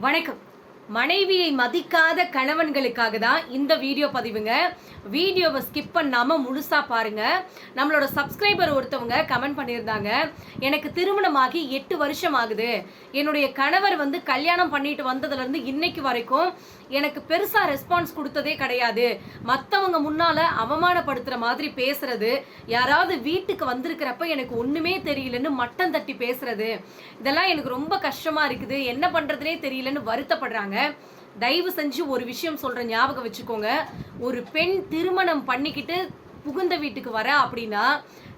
வணக்கம். மனைவியை மதிக்காத கணவன்களுக்காக தான் இந்த வீடியோ பதிவுங்க. வீடியோவை ஸ்கிப் பண்ணாமல் முழுசாக பாருங்கள் நம்மளோட சப்ஸ்கிரைபர் ஒருத்தவங்க கமெண்ட் பண்ணியிருந்தாங்க. எனக்கு திருமணமாகி எட்டு வருஷம் ஆகுது. என்னுடைய கணவர் வந்து கல்யாணம் பண்ணிட்டு வந்ததுலேருந்து இன்னைக்கு வரைக்கும் எனக்கு பெருசாக ரெஸ்பான்ஸ் கொடுத்ததே கிடையாது. மற்றவங்க முன்னால் அவமானப்படுத்துகிற மாதிரி பேசுறது. யாராவது வீட்டுக்கு வந்திருக்கிறப்ப எனக்கு ஒன்றுமே தெரியலன்னு மட்டம் தட்டி பேசுறது. இதெல்லாம் எனக்கு ரொம்ப கஷ்டமாக இருக்குது. என்ன பண்ணுறதுனே தெரியலன்னு வருத்தப்படுறாங்க. தயவு செஞ்சு ஒரு விஷயம் சொல்கிற ஞாபகம் வச்சுக்கோங்க. ஒரு பெண் திருமணம் பண்ணிக்கிட்டு புகுந்த வீட்டுக்கு வர அப்படின்னா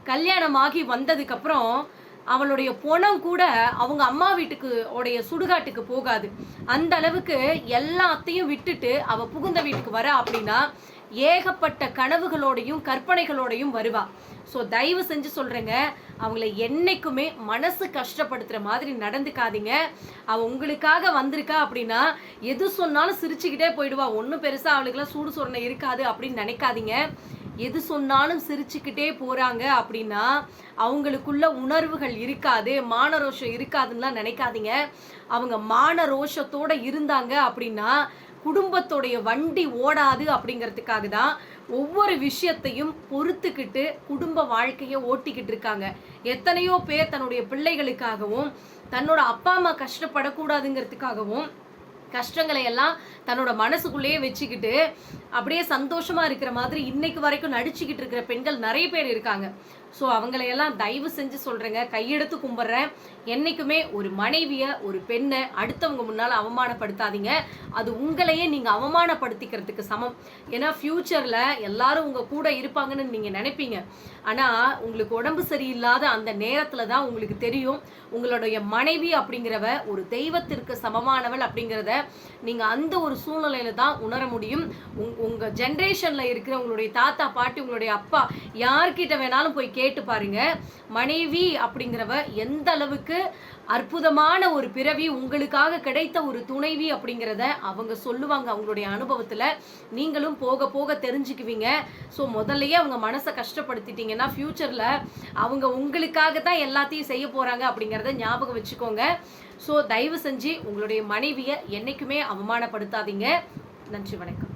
கல்யாணமாகி வந்ததுக்கப்புறம் அப்புறம் அவளுடைய பொணம் கூட அவங்க அம்மா வீட்டுக்கு உடைய சுடுகாட்டுக்கு போகாது. அந்த அளவுக்கு எல்லாத்தையும் விட்டுட்டு அவ புகுந்த வீட்டுக்கு வர அப்படின்னா ஏகப்பட்ட கனவுகளோடையும் கற்பனைகளோடையும் வருவா. ஸோ தயவு செஞ்சு சொல்கிறேங்க அவங்கள என்றைக்குமே மனசு கஷ்டப்படுத்துகிற மாதிரி நடந்துக்காதீங்க. அவள் உங்களுக்காக வந்திருக்கா அப்படின்னா எது சொன்னாலும் சிரிச்சுக்கிட்டே போயிடுவா. ஒன்றும் பெருசாக அவளுக்குலாம் சூடு சொரணை இருக்காது அப்படின்னு நினைக்காதீங்க. எது சொன்னாலும் சிரிச்சுக்கிட்டே போகிறாங்க அப்படின்னா அவங்களுக்குள்ள உணர்வுகள் இருக்காது மானரோஷம் இருக்காதுன்னுலாம் நினைக்காதீங்க. அவங்க மான ரோஷத்தோடு இருந்தாங்க அப்படின்னா குடும்பத்தோடைய வண்டி ஓடாது அப்படிங்கிறதுக்காக தான் ஒவ்வொரு விஷயத்தையும் பொறுத்துக்கிட்டு குடும்ப வாழ்க்கையை ஓட்டிக்கிட்டு இருக்காங்க. எத்தனையோ பேர் தன்னுடைய பிள்ளைகளுக்காகவும் தன்னோட அப்பா அம்மா கஷ்டப்படக்கூடாதுங்கிறதுக்காகவும் கஷ்டங்களை எல்லாம் தன்னோட மனசுக்குள்ளேயே வச்சுக்கிட்டு அப்படியே சந்தோஷமா இருக்கிற மாதிரி இன்னைக்கு வரைக்கும் நடிச்சுக்கிட்டு இருக்கிற பெண்கள் நிறைய பேர் இருக்காங்க. ஸோ அவங்களையெல்லாம் தயவு செஞ்சு சொல்றேங்க. கையெடுத்து கும்பிட்றேன். என்னைக்குமே ஒரு மனைவிய ஒரு பெண்ணை அடுத்தவங்க முன்னால் அவமானப்படுத்தாதீங்க. அது உங்களையே நீங்க அவமானப்படுத்திக்கிறதுக்கு சமம். ஏன்னா ஃபியூச்சர்ல எல்லாரும் உங்க கூட இருப்பாங்கன்னு நீங்க நினைப்பீங்க. ஆனா உங்களுக்கு உடம்பு சரியில்லாத அந்த நேரத்துல தான் உங்களுக்கு தெரியும். உங்களுடைய மனைவி அப்படிங்கிறவ ஒரு தெய்வத்திற்கு சமமானவள் அப்படிங்கிறத நீங்கள் அந்த ஒரு சூழ்நிலையில தான் உணர முடியும். உங்- உங்கள் ஜென்ரேஷனில் இருக்கிற உங்களுடைய தாத்தா பாட்டி உங்களுடைய அப்பா யார்கிட்ட வேணாலும் போய் கேட்டு பாருங்க. மனைவி அப்படிங்கிறவ எந்த அளவுக்கு அற்புதமான ஒரு பிறவி உங்களுக்காக கிடைத்த ஒரு துணைவி அப்படிங்கிறத அவங்க சொல்லுவாங்க அவங்களுடைய அனுபவத்தில். நீங்களும் போக போக தெரிஞ்சுக்குவீங்க. ஸோ முதல்லையே அவங்க மனசை கஷ்டப்படுத்திட்டீங்கன்னா ஃப்யூச்சரில் அவங்க உங்களுக்காக தான் எல்லாத்தையும் செய்ய போகிறாங்க அப்படிங்கிறத ஞாபகம் வச்சுக்கோங்க. ஸோ தயவு செஞ்சு உங்களுடைய மனைவியை என்றைக்குமே அவமானப்படுத்தாதீங்க. நன்றி வணக்கம்.